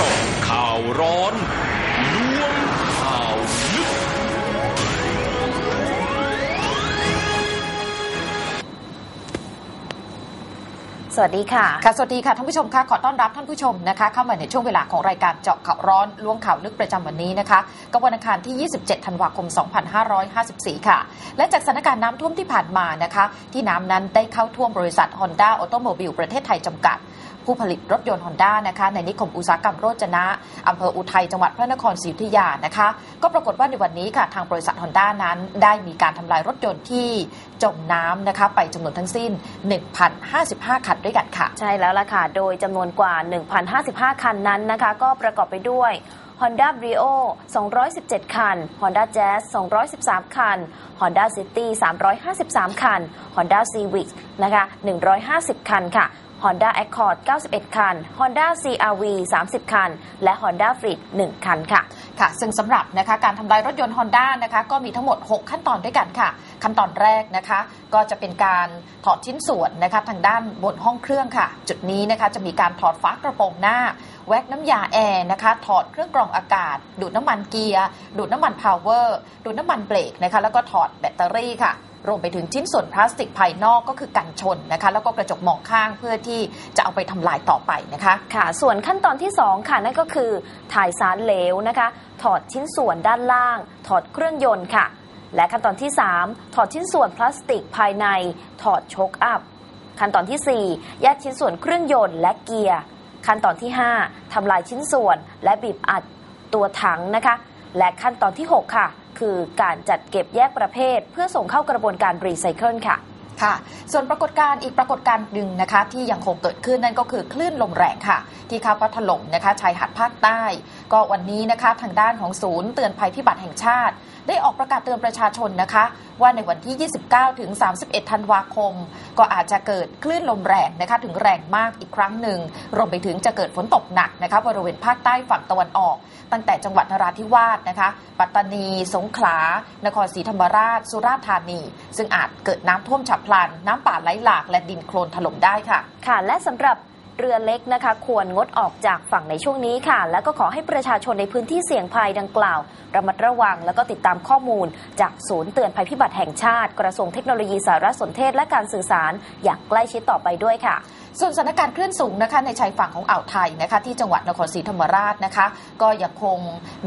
จาะข่าวร้อน สวัสดีค่ะค่ะ สวัสดีค่ะท่านผู้ชมค่ะขอต้อนรับท่านผู้ชมนะคะเข้ามาในช่วงเวลาของรายการเจาะข่าวร้อนล้วงข่าวลึกประจำวันนี้นะคะกับวันอังคารที่ 27 ธันวาคม 2554 ค่ะ และจากสถานการณ์น้ำท่วมที่ผ่านมานะคะ ที่น้ำนั้นได้เข้าท่วมบริษัท Honda Automobile ประเทศไทยจำกัด ผู้ผลิตรถยนต์ฮอนด้านะคะในนิคมอุตสาหกรรมโรจนะอำเภออุทัยจังหวัดพระนครศรีอยุธยานะคะ ก็ปรากฏว่าในวันนี้ค่ะทางบริษัทฮอนด้านั้นได้มีการทำลายรถยนต์ที่จมน้ำนะคะไปจำนวนทั้งสิ้น 1,055 คันด้วยกันค่ะ ใช่แล้วล่ะค่ะ โดยจำนวนกว่า 1,055 คันนั้นนะคะ ก็ประกอบไปด้วย Honda Brio 217 คัน Honda Jazz 213 คัน Honda City 353 คัน Honda Civic นะคะ 150 คันค่ะ Honda Accord 91 คัน Honda CRV 30 คัน และ Honda Freed 1 คันค่ะ ค่ะ ซึ่งสำหรับนะคะการทำลายรถยนต์ Honda นะคะก็มีทั้งหมด 6 ขั้นตอนด้วยกันค่ะ ขั้นตอนแรกนะคะก็จะเป็นการถอดชิ้นส่วนนะคะทางด้านบนห้องเครื่องค่ะ จุดนี้นะคะจะมีการถอดฝากระโปรงหน้า แว็กน้ำยาแอร์นะคะ ถอดเครื่องกรองอากาศ ดูดน้ำมันเกียร์ ดูดน้ำมันพาวเวอร์ ดูดน้ำมันเบรกนะคะแล้วก็ถอดแบตเตอรี่ค่ะรวมไปถึงชิ้นส่วนพลาสติกภายนอกก็คือกันชนนะคะ แล้วก็กระจกมองข้างเพื่อที่จะเอาไปทำลายต่อไปนะคะ ค่ะ ส่วนขั้นตอนที่ 2 ค่ะนั่นก็คือ ถ่ายสารเหลวนะคะ ถอดชิ้นส่วนด้านล่าง ถอดเครื่องยนต์ค่ะ และขั้นตอนที่ 3 ถอดชิ้นส่วนพลาสติกภายใน ถอดโชคอัพ ขั้นตอนที่ 4 แยกชิ้นส่วนเครื่องยนต์และเกียร์ ขั้นตอนที่ 5ทำลายชิ้นส่วนและบีบอัด ตัวถังนะคะ และขั้นตอนที่ 6 ค่ะ คือการจัดเก็บแยกประเภท เพื่อส่งเข้ากระบวนการรีไซเคิลค่ะค่ะ ส่วนปรากฏการณ์อีกปรากฏการณ์หนึ่งนะคะ ที่ยังคงเกิดขึ้นนั่นก็คือคลื่นลมแรงค่ะ ที่เข้าพัดถล่มนะคะชายหาดภาคใต้ ก็วันนี้นะคะทางด้านของศูนย์เตือนภัยพิบัติแห่งชาติ ได้ออกประกาศเตือนประชาชนนะคะ ว่าในวันที่ 29 ถึง 31 ธันวาคม ก็อาจจะเกิดคลื่นลมแรงนะคะ ถึงแรงมากอีกครั้งหนึ่ง รวมไปถึงจะเกิดฝนตกหนักนะคะ บริเวณภาคใต้ฝั่งตะวันออก ตั้งแต่จังหวัดนราธิวาสนะคะ ปัตตานี สงขลา นครศรีธรรมราช สุราษฎร์ธานี ซึ่งอาจเกิดน้ำท่วมฉับพลัน น้ำป่าไหลหลาก และดินโคลนถล่มได้ค่ะ ค่ะ และสำหรับ เรือเล็กนะคะ ควรงดออกจากฝั่งในช่วงนี้ค่ะ แล้วก็ขอให้ประชาชนในพื้นที่เสี่ยงภัยดังกล่าว ระมัดระวัง แล้วก็ติดตามข้อมูล จากศูนย์เตือนภัยพิบัติแห่งชาติ กระทรวงเทคโนโลยีสารสนเทศและการสื่อสาร อย่างใกล้ชิดต่อไปด้วยค่ะ ส่วนสถานการณ์คลื่นสูงนะคะในชายฝั่งของอ่าวไทยนะคะที่จังหวัดนครศรีธรรมราชนะคะ ก็ยังคง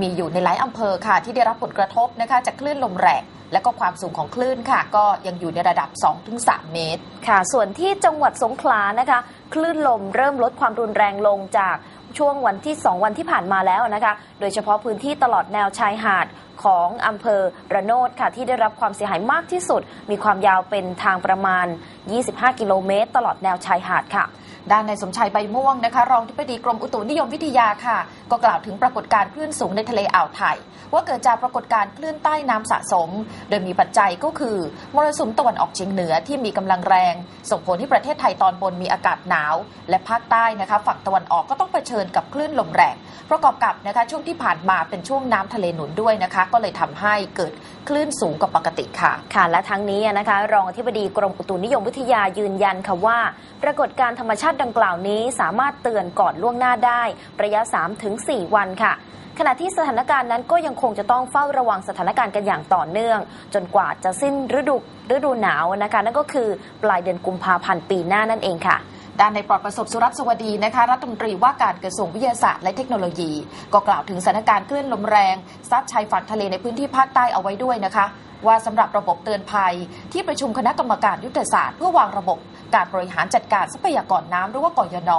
มีอยู่ในหลายอำเภอค่ะ ที่ได้รับผลกระทบนะคะจากคลื่นลมแรง และก็ความสูงของคลื่นค่ะ ก็ยังอยู่ในระดับ 2-3 เมตร ค่ะ ส่วนที่จังหวัดสงขลานะคะ คลื่นลมเริ่มลดความรุนแรงลงจากช่วงวันที่ 2 วันที่ผ่านมาแล้วนะคะ โดยเฉพาะพื้นที่ตลอดแนวชายหาดของอำเภอระโนดค่ะ ที่ได้รับความเสียหายมากที่สุด มีความยาวเป็นทางประมาณ 25 กิโลเมตร ตลอดแนวชายหาดค่ะ ด้านในายสมชายใบม่วงนะคะ รองทิบดีกรมอุตุนิยมวิทยาค่ะ ก็กล่าวถึงปรากฏการณ์คลื่นสูงในทะเลอ่าวไทย ว่าเกิดจากปรากฏการณ์คลื่นใต้น้ำสะสม โดยมีปัจจัยก็คือมรสุมตะวันออกเฉียงเหนือที่มีกำลังแรง ส่งผลให้ประเทศไทยตอนบนมีอากาศหนาว และภาคใต้นะคะ ฝั่งตะวันออกก็ต้องเผชิญกับคลื่นลมแรงประกอบกับนะคะช่วงที่ผ่านมาเป็นช่วงน้ำทะเลหนุนด้วยนะคะ ก็เลยทำให้เกิดคลื่นสูงกว่าปกติค่ะ ค่ะ และทั้งนี้นะคะ รองอธิบดีกรมอุตุนิยมวิทยายืนยันค่ะว่า ปรากฏการณ์ธรรมชาติดังกล่าวนี้สามารถเตือนก่อนล่วงหน้าได้ ระยะ 3-4 วันค่ะขณะที่สถานการณ์นั้นก็ยังคงจะต้องเฝ้าระวังสถานการณ์กันอย่างต่อเนื่อง จนกว่าจะสิ้นฤดูฤดูหนาวนะคะนั่นก็คือปลายเดือนกุมภาพันธ์ปีหน้านั่นเองค่ะด้านในปลอดประสบสุรัตสวัสดีนะคะรัฐมนตรีว่าการกระทรวงวิทยาศาสตร์และเทคโนโลยี ก็กล่าวถึงสถานการณ์คลื่นลมแรงซัดชายฝั่งทะเลในพื้นที่ภาคใต้เอาไว้ด้วยนะคะว่าสำหรับระบบเตือนภัย ที่ประชุมคณะกรรมการยุทธศาสตร์เพื่อวางระบบการบริหารจัดการทรัพยากรน้ำหรือว่ากยน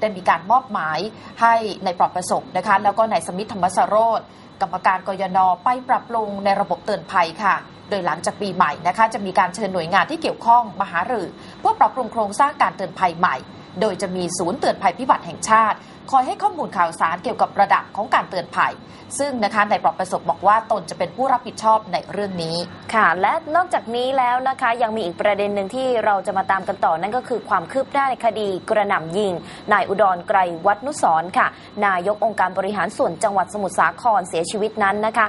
ได้มีการมอบหมายให้ในปลอดประสบนะคะแล้วก็ในสมิทธธรรมสโรธกรรมการกยนไปปรับปรุงในระบบเตือนภัยค่ะ โดยหลังจากปีใหม่นะคะจะมีการเชิญหน่วยงานที่เกี่ยวข้องมาหารือเพื่อปรับปรุงโครงสร้างการเตือนภัยใหม่ โดยจะมีศูนย์เตือนภัยพิบัติแห่งชาติ คอยให้ข้อมูลข่าวสารเกี่ยวกับระดับของการเตือนภัย ซึ่งนะคะในปลอดประสบบอกว่าตนจะเป็นผู้รับผิดชอบในเรื่องนี้ค่ะ และนอกจากนี้แล้วนะคะยังมีอีกประเด็นหนึ่งที่เราจะมาตามกันต่อนั่นก็คือความคืบหน้าในคดีกระหน่ำยิง นายอุดรไกรวัฒนุสรค่ะ นายกองค์การบริหารส่วนจังหวัดสมุทรสาครเสียชีวิตนั้นนะคะ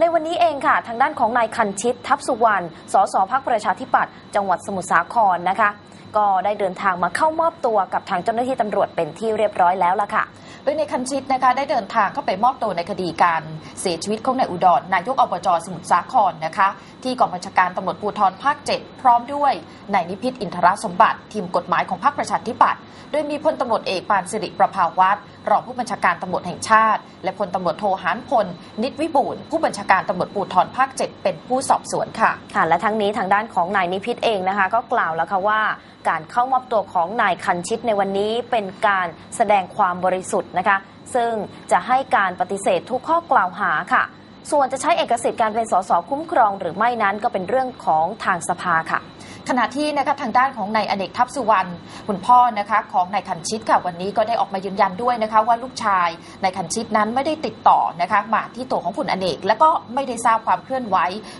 ในวันนี้เองค่ะ ทางด้านของนายคันชิตทัพสุวรรณสสพักประชาธิปัตย์จังหวัดสมุทรสาครนะคะ ก็ได้เดินทางมาเข้ามอบตัวกับทางเจ้าหน้าที่ตำรวจเป็นที่เรียบร้อยแล้วล่ะค่ะ โดยในคันชิตนะคะได้เดินทางเข้าไปมอบตัวในคดีการเสียชีวิตของนายอุดรนายกอบจสมุทรสาครนะคะ ที่กองบัญชาการตำรวจภูธรภาค 7 พร้อมด้วยนายนิพิษอินทรสมบัติ ทีมกฎหมายของพรรคประชาธิปัตย์โดยมีพลตำรวจเอกปานสิริประภาวัตรรองผู้บัญชาการตำรวจแห่งชาติ และพลตำรวจโทหานพล นิตวิบูลผู้บัญชาการตำรวจภูธรภาค 7 เป็นผู้สอบสวนค่ะค่ะและทั้งนี้ทางด้านของนายนิพิษเองนะคะ ก็กล่าวแล้วค่ะว่า การเข้ามอบตัวของนายคันชิตในวันนี้เป็นการแสดงความบริสุทธิ์นะคะ ซึ่งจะให้การปฏิเสธทุกข้อกล่าวหาค่ะ ส่วนจะใช้เอกสิทธิ์การเป็นสสคุ้มครอง หรือไม่นั้นก็เป็นเรื่องของทางสภาค่ะขณะที่นะคะทางด้านของนายอเนกทัพสุวรรณคุณพ่อนะคะของนายคันชิตค่ะวันนี้ก็ได้ออกมายืนยันด้วยนะคะว่าลูกชายนายคันชิตนั้นไม่ได้ติดต่อนะคะมาที่ตัวของคุณอเนก และก็ไม่ได้ทราบความเคลื่อนไหว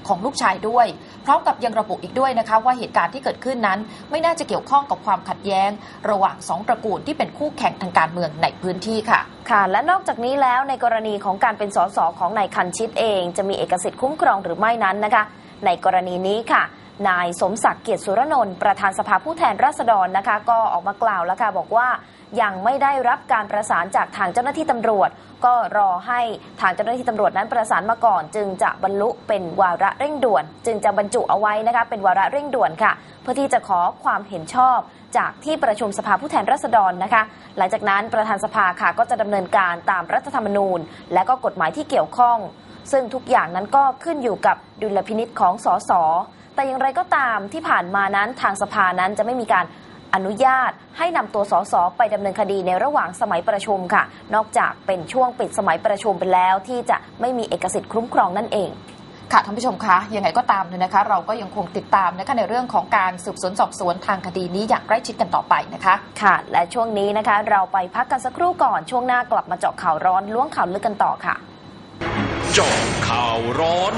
ของลูกชายด้วย พร้อมกับยังระบุอีกด้วยนะคะว่าเหตุการณ์ที่เกิดขึ้นนั้น ไม่น่าจะเกี่ยวข้องกับความขัดแย้ง ระหว่างสองตระกูลที่เป็นคู่แข่งทางการเมืองในพื้นที่ค่ะ ค่ะ และนอกจากนี้แล้วในกรณีของการเป็นสสของนายคันชิตเอง จะมีเอกสิทธิ์คุ้มครองหรือไม่นั้นนะคะ ในกรณีนี้ค่ะนายสมศักดิ์เกียรติสุรนนท์ประธานสภาผู้แทนราษฎรนะคะ ก็ออกมากล่าวแล้วค่ะบอกว่า ยังไม่ได้รับการประสานจากทางเจ้าหน้าที่ตำรวจ ก็รอให้ทางเจ้าหน้าที่ตำรวจนั้นประสานมาก่อน จึงจะบรรลุเป็นวาระเร่งด่วน จึงจะบรรจุเอาไว้นะคะเป็นวาระเร่งด่วนค่ะ เพื่อที่จะขอความเห็นชอบจากที่ประชุมสภาผู้แทนราษฎรนะคะ หลังจากนั้นประธานสภาค่ะก็จะดำเนินการตามรัฐธรรมนูญ และก็กฎหมายที่เกี่ยวข้อง ซึ่งทุกอย่างนั้นก็ขึ้นอยู่กับดุลพินิษของสสแต่อย่างไรก็ตามที่ผ่านมานั้นทางสภานั้นจะไม่มีการ อนุญาตให้นำตัวสสไปดำเนินคดีในระหว่างสมัยประชุมค่ะ นอกจากเป็นช่วงปิดสมัยประชุมไปแล้วที่จะไม่มีเอกสิทธิ์คุ้มครองนั่นเองค่ะท่านผู้ชมคะยังไงก็ตามเนี่ยนะคะ เราก็ยังคงติดตามนะคะในเรื่องของการสืบสวนสอบสวนทางคดีนี้อย่างใกล้ชิดกันต่อไปนะคะค่ะ และช่วงนี้นะคะ เราไปพักกันสักครู่ก่อนช่วงหน้ากลับมาเจาะข่าวร้อนล้วงข่าวลึกกันต่อค่ะ เจาะข่าวร้อน